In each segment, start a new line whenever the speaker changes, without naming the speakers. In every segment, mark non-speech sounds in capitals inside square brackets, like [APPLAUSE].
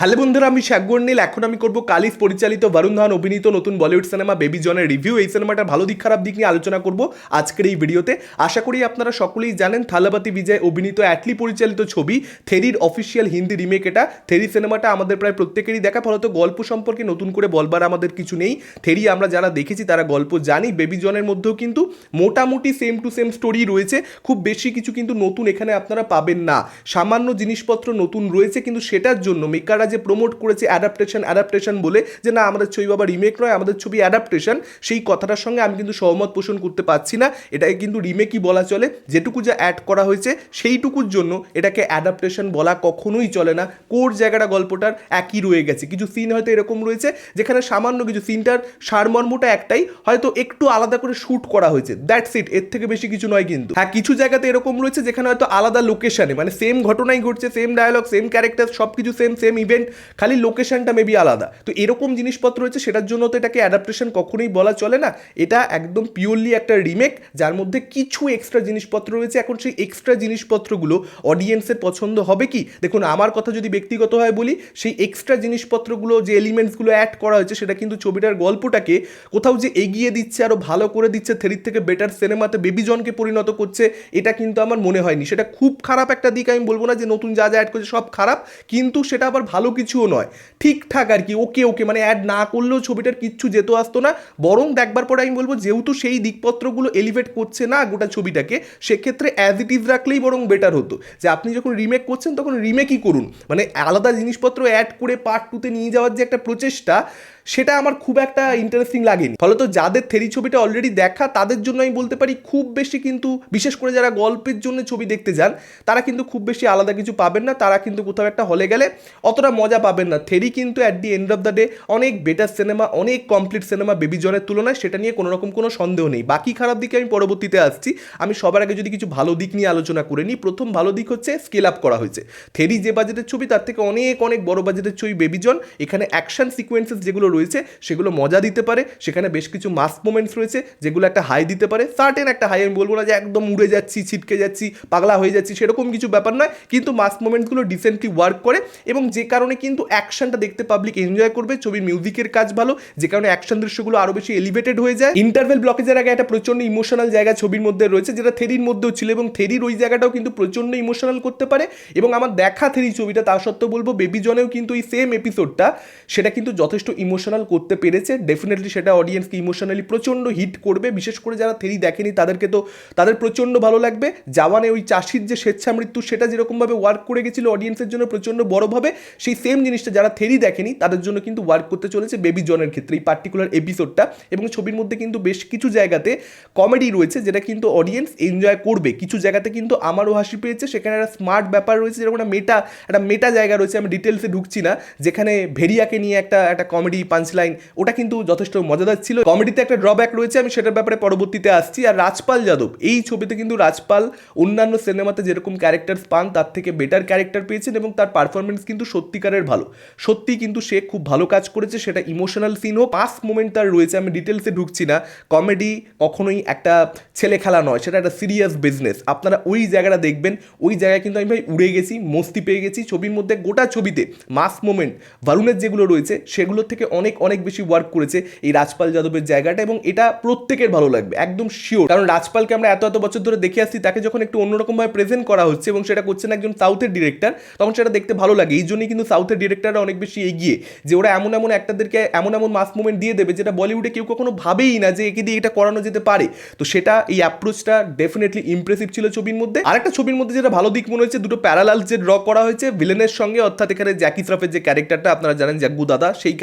Hello বন্ধুরা, আমি শাকগর নীল। এখন আমি করব কালিস পরিচালিত বরুণ ধাওয়ান অভিনীত নতুন বলিউড সিনেমা বেবি জনের রিভিউ। এই সিনেমাটার ভালো দিক, খারাপ দিক নিয়ে আলোচনা করব আজকের এই ভিডিওতে। আশা করি আপনারা সকলেই জানেন থালাবাতি বিজয় অভিনীত অ্যাটলি পরিচালিত ছবি থেরির অফিসিয়াল হিন্দি রিমেক এটা। থেরি সিনেমাটা আমাদের প্রায় প্রত্যেকেরই দেখা, ফলত গল্প সম্পর্কে নতুন করে বলবার আমাদের কিছু নেই। থেরি আমরা যারা দেখেছি, তারা গল্প জানি। বেবি জনের মধ্যেও কিন্তু মোটামুটি সেম টু সেম স্টোরি রয়েছে। খুব বেশি কিছু কিন্তু নতুন এখানে আপনারা পাবেন না। সামান্য জিনিসপত্র নতুন রয়েছে, কিন্তু সেটার জন্য মেকাররা যে প্রমোট করেছে অ্যাডাপ্টেশন অ্যাডাপ্টেশন বলে যে না, আমাদের ছবি বাবা রিমেক নয়, আমাদের ছবি অ্যাডাপ্টেশন সেই কথাটার সঙ্গে আমি কিন্তু সহমত পোষণ করতে পারছি না। এটাকে কিন্তু রিমেকই বলা চলে। যেটুকু যা অ্যাড করা হয়েছে, সেইটুকুর জন্য এটাকে অ্যাডাপ্টেশন বলা কখনোই চলে না। কোর জায়গাটা গল্পটার একই রয়ে গেছে। কিছু সিন হয়তো এরকম রয়েছে, যেখানে সামান্য কিছু সিনটার সারমর্মটা একটাই, হয়তো একটু আলাদা করে শ্যুট করা হয়েছে। দ্যাটস ইট এর থেকে বেশি কিছু নয় কিন্তু। হ্যাঁ কিছু জায়গাতে এরকম রয়েছে, যেখানে হয়তো আলাদা লোকেশনে মানে সেম ঘটনাই ঘটছে সেম ডায়লগ সেম ক্যারেক্টার সব কিছু সেম সেম ইভেন্ট খালি লোকেশনটা মেবি আলাদা। তো এরকম জিনিসপত্র রয়েছে, সেটার জন্য তো এটাকে অ্যাডাপ্টেশন কখনোই বলা চলে না। এটা একদম পিওরলি একটা রিমেক যার মধ্যে কিছু এক্সট্রা জিনিসপত্র রয়েছে। এখন সেই এক্সট্রা জিনিসপত্রগুলো অডিয়েন্সের পছন্দ হবে কি? দেখুন, আমার কথা যদি ব্যক্তিগতভাবে বলি, সেই এক্সট্রা জিনিসপত্রগুলো, যে এলিমেন্টসগুলো অ্যাড করা হয়েছে, সেটা কিন্তু ছবিটার গল্পটাকে কোথাও যে এগিয়ে দিচ্ছে আরও ভালো করে দিচ্ছে থেরির থেকে বেটার সিনেমাতে বেবি জনকে পরিণত করছে, এটা কিন্তু আমার মনে হয়নি। সেটা খুব খারাপ একটা দিক আমি বলব না যে নতুন যা যা অ্যাড করছে সব খারাপ, কিন্তু সেটা আবার ভালো কিছুও নয়। ঠিকঠাক আর কি, ওকে ওকে মানে অ্যাড না করলেও ছবিটার কিচ্ছু যেত আসতো না। বরং দেখবার পরে আমি বলব, যেহেতু সেই দিকপত্রগুলো এলিভেট করছে না গোটা ছবিটাকে, সেক্ষেত্রে অ্যাজ ইট ইজ রাখলেই বরং বেটার হতো। যে আপনি যখন রিমেক করছেন, তখন রিমেকই করুন। মানে আলাদা জিনিসপত্র অ্যাড করে পার্ট টুতে নিয়ে যাওয়ার যে একটা প্রচেষ্টা সেটা আমার খুব একটা ইন্টারেস্টিং লাগেনি। ফলত যাদের থেরি ছবিটা অলরেডি দেখা, তাদের জন্য আমি বলতে পারি খুব বেশি কিন্তু, বিশেষ করে যারা গল্পের জন্য ছবি দেখতে যান, তারা কিন্তু খুব বেশি আলাদা কিছু পাবেন না, তারা কিন্তু কোথাও একটা হলে গেলে অতটা মজা পাবেন না। থেরি কিন্তু at the end of the day অনেক বেটার সিনেমা অনেক কমপ্লিট সিনেমা বেবি জনের তুলনায়, সেটা নিয়ে কোনো রকম কোনো সন্দেহ নেই। বাকি খারাপ দিকে আমি পরবর্তীতে আসছি। আমি সবার আগে যদি কিছু ভালো দিক নিয়ে আলোচনা করে নিই, প্রথম ভালো দিক হচ্ছে স্কেল আপ করা হয়েছে। থেরি যে বাজেটের ছবি, তার থেকে অনেক অনেক বড় বাজেটের ছবি বেবি জন এখানে অ্যাকশন সিকোয়েন্সেস যেগুলো রয়েছে, সেগুলো মজা দিতে পারে। সেখানে বেশ কিছু মাস মোমেন্টস রয়েছে, যেগুলো একটা হাই দিতে পারে। সার্টেন একটা হাই আমি বলব না যে একদম উড়ে যাচ্ছি, ছিটকে যাচ্ছি, পাগলা হয়ে যাচ্ছি, সেরকম কিছু ব্যাপার নয়। কিন্তু মাস মোমেন্টসগুলো ডিসেন্টলি ওয়ার্ক করে এবং যে কারণে কিন্তু অ্যাকশনটা দেখতে পাবলিক এনজয় করবে, ছবির মিউজিকের কাজ ভালো, যে কারণে অ্যাকশন দৃশ্যগুলো আরও বেশি এলিভেটেড হয়ে যায়। ইন্টারভেল ব্লকেজের আগে একটা প্রচণ্ড ইমোশনাল জায়গা ছবির মধ্যে রয়েছে, যেটা থেরির মধ্যেও ছিল এবং থেরির ওই জায়গাটাও কিন্তু প্রচণ্ড ইমোশনাল করতে পারে। এবং আমার দেখা থেরি ছবিটা, তা সত্ত্বেও বলব বেবি জনেও কিন্তু এই সেম এপিসোডটা সেটা কিন্তু যথেষ্ট ইমোশনাল করতে পেরেছে ডেফিনেটলি সেটা অডিয়েন্সকে ইমোশনালি প্রচণ্ড হিট করবে, বিশেষ করে যারা থেরি দেখেনি তাদেরকে তো, তাদের প্রচণ্ড ভালো লাগবে। জাওয়ানে ওই চাষির যে স্বেচ্ছা মৃত্যু, সেটা যেরকমভাবে ওয়ার্ক করে গেছিল অডিয়েন্সের জন্য প্রচণ্ড বড়ভাবে সেই সেম জিনিসটা যারা থেরি দেখেনি, তাদের জন্য কিন্তু ওয়ার্ক করতে চলেছে বেবি জনের ক্ষেত্রে, এই পার্টিকুলার এপিসোডটা এবং ছবির মধ্যে কিন্তু বেশ কিছু জায়গাতে কমেডি রয়েছে, যেটা কিন্তু অডিয়েন্স এনজয় করবে। কিছু জায়গাতে কিন্তু আমারও হাসি পেয়েছে, সেখানে একটা স্মার্ট ব্যাপার রয়েছে, যেরকম একটা মেটা একটা মেটা জায়গা রয়েছে, আমি ডিটেলসে ঢুকছি না, যেখানে ভেরিয়াকে নিয়ে একটা একটা কমেডি পাঞ্চ লাইন ওটা কিন্তু যথেষ্ট মজাদার ছিল। কমেডিতে একটা ড্রব্যাক রয়েছে, আমি সেটার ব্যাপারে পরবর্তীতে আসছি। আর রাজপাল যাদব, এই ছবিতে কিন্তু রাজপাল অন্যান্য সিনেমাতে যেরকম ক্যারেক্টার পান, তার থেকে বেটার ক্যারেক্টার পেয়েছেন এবং তার পারফরমেন্স কিন্তু সত্যিকারের ভালো। সত্যি কিন্তু সে খুব ভালো কাজ করেছে, সেটা ইমোশনাল সিন হোক পাস মোমেন্ট তার রয়েছে, আমি ডিটেলসে ঢুকছি না। কমেডি কখনোই একটা ছেলে খেলা নয়, সেটা একটা সিরিয়াস বিজনেস আপনারা ওই জায়গাটা দেখবেন, ওই জায়গায় কিন্তু আমি ভাই উড়ে গেছি, মস্তি পেয়ে গেছি। ছবির মধ্যে গোটা ছবিতে মাস মোমেন্ট ভারুনের যেগুলো রয়েছে সেগুলোর থেকে অনেক অনেক বেশি ওয়ার্ক করেছে এই রাজপাল যাদবের জায়গাটা এবং এটা প্রত্যেকের ভালো লাগবে, একদম শিওর কারণ রাজপালকে আমরা এত এত বছর ধরে দেখে আসছি, তাকে যখন একটু অন্যরকমভাবে প্রেজেন্ট করা হচ্ছে এবং সেটা করছেন একজন সাউথের ডিরেক্টর তখন সেটা দেখতে ভালো লাগে। এই জন্যই কিন্তু সাউথের ডিরেক্টররা অনেক বেশি এগিয়ে, যে ওরা এমন এমন একটাদেরকে এমন এমন মাস মুভমেন্ট দিয়ে দেবে যেটা বলিউডে কেউ কখনো ভাবেই না যে একে দিয়ে এটা করানো যেতে পারে। তো সেটা এই অ্যাপ্রোচটা ডেফিনেটলি ইমপ্রেসিভ ছিল ছবির মধ্যে। আরেকটা ছবির মধ্যে যেটা ভালো দিক মনে হচ্ছে, দুটো প্যারালাল যে ড্র করা হয়েছে ভিলেনের সঙ্গে, অর্থাৎ এখানে জ্যাকি শ্রফের যে ক্যারেক্টারটা আপনারা জানেন জাগ্গু দাদা, সেই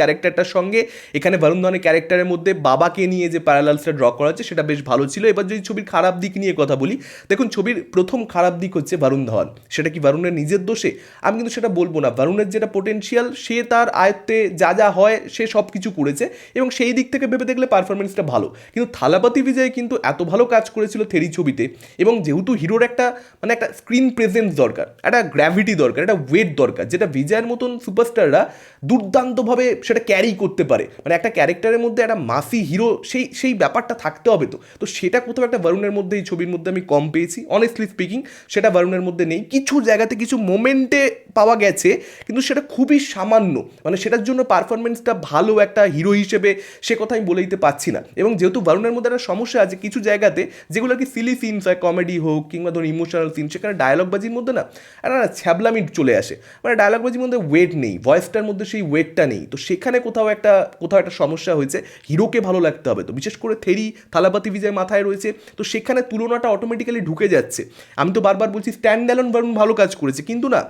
ক্যারেক্টারটার সঙ্গে। এখানে বরুণ ধরনের ক্যারেক্টারের মধ্যে বাবাকে নিয়ে যে প্যারালালসটা ড্র করা হচ্ছে সেটা বেশ ভালো ছিল। এবার যদি ছবির খারাপ দিক নিয়ে কথা বলি, দেখুন ছবির প্রথম খারাপ দিক হচ্ছে বরুণ ধওয়ান। সেটা কি বরুণের নিজের দোষে? আমি কিন্তু সেটা বলব না। বরুণের যেটা পোটেনশিয়াল সে তার আয়ত্তে যা যা হয়, সে সব কিছু করেছে এবং সেই দিক থেকে ভেবে দেখলে পারফরমেন্সটা ভালো। কিন্তু থালাপাতি বিজয় কিন্তু এত ভালো কাজ করেছিল থেরি ছবিতে এবং যেহেতু হিরোর একটা মানে একটা স্ক্রিন প্রেজেন্স দরকার, একটা গ্র্যাভিটি দরকার, একটা ওয়েট দরকার, যেটা বিজয়ের মতন সুপারস্টাররা দুর্দান্তভাবে সেটা ক্যারি করতে পারে। মানে একটা ক্যারেক্টারের মধ্যে একটা মাসি হিরো, সেই সেই ব্যাপারটা থাকতে হবে তো। তো সেটা কোথাও একটা বরুণের মধ্যে এই ছবির মধ্যে আমি কম পেয়েছি। অনেস্টলি স্পিকিং সেটা বরুণের মধ্যে নেই। কিছু জায়গাতে কিছু মোমেন্টে পাওয়া গেছে, কিন্তু সেটা খুবই সামান্য। মানে সেটার জন্য পারফরমেন্সটা ভালো একটা হিরো হিসেবে সে কথা আমি বলে দিতে পারছি না। এবং যেহেতু বরুণের মধ্যে একটা সমস্যা আছে কিছু জায়গাতে, যেগুলো আর কি সিলি সিনস হয় কমেডি হোক কিংবা ধরুন ইমোশনাল সিন সেখানে ডায়লগবাজির মধ্যে না একটা ছ্যাবলামি চলে আসে। মানে ডায়লগবাজির মধ্যে ওয়েট নেই ভয়েসটার মধ্যে সেই ওয়েটটা নেই। তো সেখানে কোথাও একটা, কোথাও একটা সমস্যা হয়েছে। হিরোকে ভালো লাগতে হবে তো। বিশেষ করে থেরি, থালাপাতি বিজয় মাথায় রয়েছে। তো সেখানে তুলনাটা অটোমেটিক্যালি ঢুকে যাচ্ছে। আমি তো বারবার বলছি স্ট্যান্ড অ্যালন বরুণ ভালো কাজ করেছে। কিন্তু না,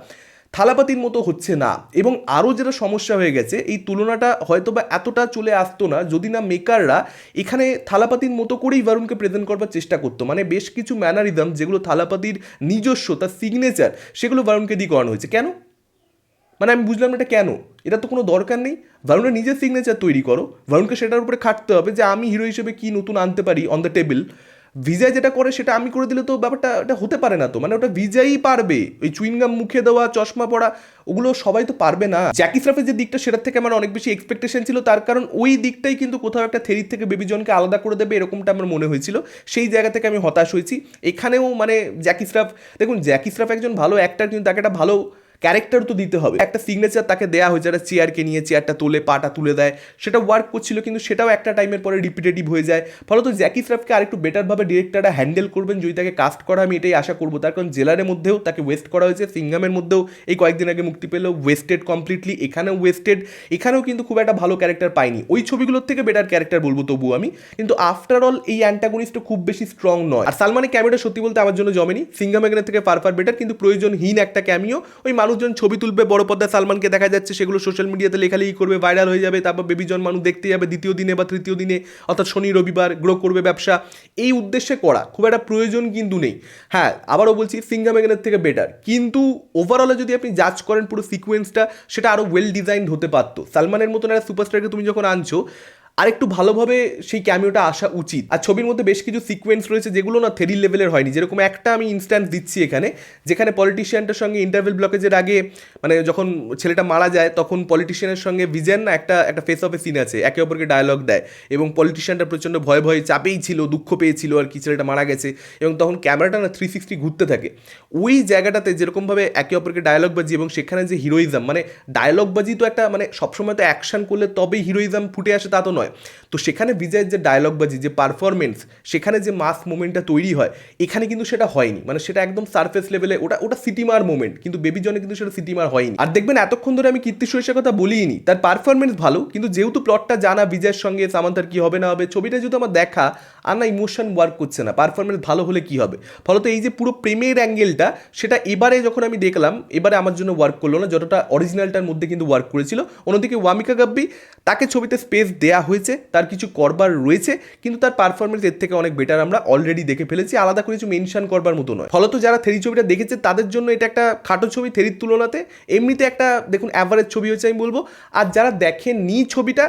থালাপাতির মতো হচ্ছে না। এবং আরও যেটা সমস্যা হয়ে গেছে, এই তুলনাটা হয়তো বা এতটা চলে আসতো না যদি না মেকাররা এখানে থালাপাতির মতো করেই বরুণকে প্রেজেন্ট করবার চেষ্টা করতো। মানে বেশ কিছু ম্যানারিজম যেগুলো থালাপাতির নিজস্ব, তার সিগনেচার সেগুলো বরুণকে দিয়ে করানো হয়েছে। কেন? মানে আমি বুঝলাম এটা কেন? এটা তো কোনো দরকার নেই। বরুণের নিজের সিগনেচার তৈরি করো। বরুণকে সেটার উপরে খাটতে হবে যে আমি হিরো হিসেবে কি নতুন আনতে পারি অন দ্য টেবিল ভিজাই যেটা করে সেটা আমি করে দিলে তো ব্যাপারটা, এটা হতে পারে না তো। মানে ওটা ভিজাই পারবে। ওই চুইনগাম মুখে দেওয়া, চশমা পড়া ওগুলো সবাই তো পারবে না। জ্যাকি শ্রফের যে দিকটা, সেটার থেকে আমার অনেক বেশি এক্সপেকটেশন ছিল। তার কারণ ওই দিকটাই কিন্তু কোথাও একটা থেরির থেকে বেবিজনকে আলাদা করে দেবে, এরকমটা আমার মনে হয়েছিল। সেই জায়গা থেকে আমি হতাশ হয়েছি। এখানেও মানে জ্যাকি শ্রফ দেখুন জ্যাকি শ্রফ একজন ভালো অ্যাক্টার কিন্তু তাকে একটা ভালো ক্যারেক্টার তো দিতে হবে। একটা সিগনেচার তাকে দেওয়া হয়েছে, একটা চেয়ারকে নিয়ে চেয়ারটা তোলে, পাটা তুলে দেয়, সেটা ওয়ার্ক করছিল কিন্তু সেটাও একটা টাইমের পরে রিপিটেটিভ হয়ে যায়। ফলত জ্যাকি শ্রফকে আরেকটু বেটারভাবে ডিরেক্টররা হ্যান্ডেল করবেন, যদি তাকে কাস্ট করা, আমি এটাই আশা করব। তার কারণ জেলারের মধ্যেও তাকে ওয়েস্ট করা হয়েছে, সিঙ্গামের মধ্যেও এই কয়েকদিন আগে মুক্তি পেলেও ওয়েস্টেড কমপ্লিটলি এখানেও ওয়েস্টেড এখানেও কিন্তু খুব একটা ভালো ক্যারেক্টার পাইনি। ওই ছবিগুলোর থেকে বেটার ক্যারেক্টার বলব তবু আমি। কিন্তু আফটার অল এই অ্যান্টাগনিস্টটা খুব বেশি স্ট্রং নয়। আর সালমানের ক্যামিওটা সত্যি বলতে আমার জন্য জমেনি। সিঙ্গাম এখানের থেকে ফার ফার বেটার কিন্তু প্রয়োজনহীন একটা ক্যামিও ওই মানুষজন ছবি তুলবে, বড় পর্দায় সালমানকে দেখা যাচ্ছে, সেগুলো সোশ্যাল মিডিয়াতে লেখালেখি করবে ভাইরাল হয়ে যাবে, তারপর বেবিজন মানুষ দেখতে যাবে দ্বিতীয় দিনে বা তৃতীয় দিনে, অর্থাৎ শনি, রবিবার গ্রো করবে ব্যবসা। এই উদ্দেশ্যে করা, খুব একটা প্রয়োজন কিন্তু নেই। হ্যাঁ আবারও বলছি সিঙ্গাম এখানের থেকে বেটার কিন্তু ওভারঅলে যদি আপনি জাজ করেন পুরো সিকোয়েন্সটা সেটা আরও ওয়েল ডিজাইনড হতে পারতো। সালমানের মতন একটা সুপারস্টারকে তুমি যখন আনছো আরেকটু ভালোভাবে সেই ক্যামিওটা আসা উচিত। আর ছবির মধ্যে বেশ কিছু সিকোয়েন্স রয়েছে যেগুলো না থেরি লেভেলের হয়নি। যেরকম একটা আমি ইনস্ট্যান্স দিচ্ছি এখানে, যেখানে পলিটিশিয়ানটার সঙ্গে ইন্টারভেল ব্লকেজের আগে মানে যখন ছেলেটা মারা যায়, তখন পলিটিশিয়ানের সঙ্গে ভিজেন না একটা একটা ফেস অফে সিন আছে। একে অপরকে ডায়লগ দেয় এবং পলিটিশিয়ানটা প্রচণ্ড ভয় ভয়ে চাপেই ছিল, দুঃখ পেয়েছিল আর কি, ছেলেটা মারা গেছে এবং তখন ক্যামেরাটা না থ্রি সিক্সটি ঘুরতে থাকে। ওই জায়গাটাতে যেরকমভাবে একে অপরকে ডায়লগ বাজি এবং সেখানে যে হিরোইজম মানে ডায়লগ বাজি তো একটা মানে সবসময় তো অ্যাকশন করলে তবেই হিরোইজম ফুটে আসে, তা তো নয়। তো সেখানে বিজয়ের যে ডায়লগ বাজি, যে পারফরমেন্স সেখানে যে মাস মোমেন্টটা তৈরি হয়, এখানে কিন্তু সেটা হয়নি। মানে সেটা একদম সারফেস লেভেলে ওটা ওটা সিটিমার মোমেন্ট কিন্তু বেবি জনে কিন্তু সেটা সিটিমার হয়নি। আর দেখবেন এতক্ষণ ধরে আমি কীর্তি সুরেশের কথা বলিনি তার পারফরমেন্স ভালো, কিন্তু যেহেতু প্লটটা জানা বিজয়ের সঙ্গে সামান্তার কি হবে না হবে, ছবিটা যেহেতু আমার দেখা, আর না ইমোশন ওয়ার্ক করছে না পারফরমেন্স ভালো হলে কি হবে? ফলত এই যে পুরো প্রেমের অ্যাঙ্গেলটা সেটা এবারে যখন আমি দেখলাম, এবারে আমার জন্য ওয়ার্ক করল না, যতটা অরিজিনালটার মধ্যে কিন্তু ওয়ার্ক করেছিল। অন্যদিকে ওয়ামিকা গাব্বি তাকে ছবিতে স্পেস দেয়া হয়েছে। তার কিছু করবার রয়েছে, কিন্তু তার পারফরমেন্স এর থেকে অনেক বেটার আমরা অলরেডি দেখে ফেলেছি, আলাদা করে কিছু মেনশন করবার মতো নয়। ফলত যারা থেরি ছবিটা দেখেছে, তাদের জন্য এটা একটা খাটো ছবি থেরির তুলনাতে। এমনিতে একটা, দেখুন অ্যাভারেজ ছবি হয়েছে আমি বলব। আর যারা দেখেননি ছবিটা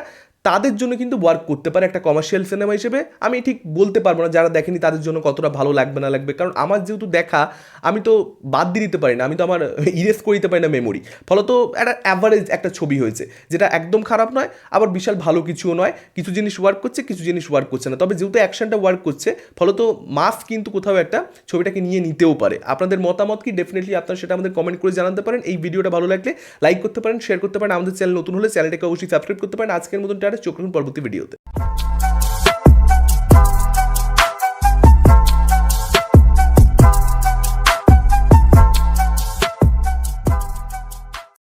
তাদের জন্য কিন্তু ওয়ার্ক করতে পারে একটা কমার্শিয়াল সিনেমা হিসেবে। আমি ঠিক বলতে পারব না যারা দেখেনি তাদের জন্য কতটা ভালো লাগবে না লাগবে। কারণ আমার যেহেতু দেখা, আমি তো বাদ দিয়ে দিতে পারি না। আমি তো আমার [LAUGHS] ইরেজ করে দিতে পারি না মেমোরি ফলত একটা অ্যাভারেজ একটা ছবি হয়েছে, যেটা একদম খারাপ নয়, আবার বিশাল ভালো কিছুও নয়। কিছু জিনিস ওয়ার্ক করছে, কিছু জিনিস ওয়ার্ক করছে না। তবে যেহেতু অ্যাকশনটা ওয়ার্ক করছে, ফলত মাস কিন্তু কোথাও একটা ছবিটাকে নিয়ে নিতেও পারে। আপনাদের মতামত কি? ডেফিনেটলি আপনারা সেটা আমাদের কমেন্ট করে জানাতে পারেন। এই ভিডিওটা ভালো লাগলে লাইক করতে পারেন শেয়ার করতে পারেন। আমাদের চ্যানেল নতুন হলে চ্যানেলটাকে অবশ্যই সাবস্ক্রাইব করতে পারেন। আজকের মতন টাটা চোখ রাখুন পরবর্তী ভিডিওতে।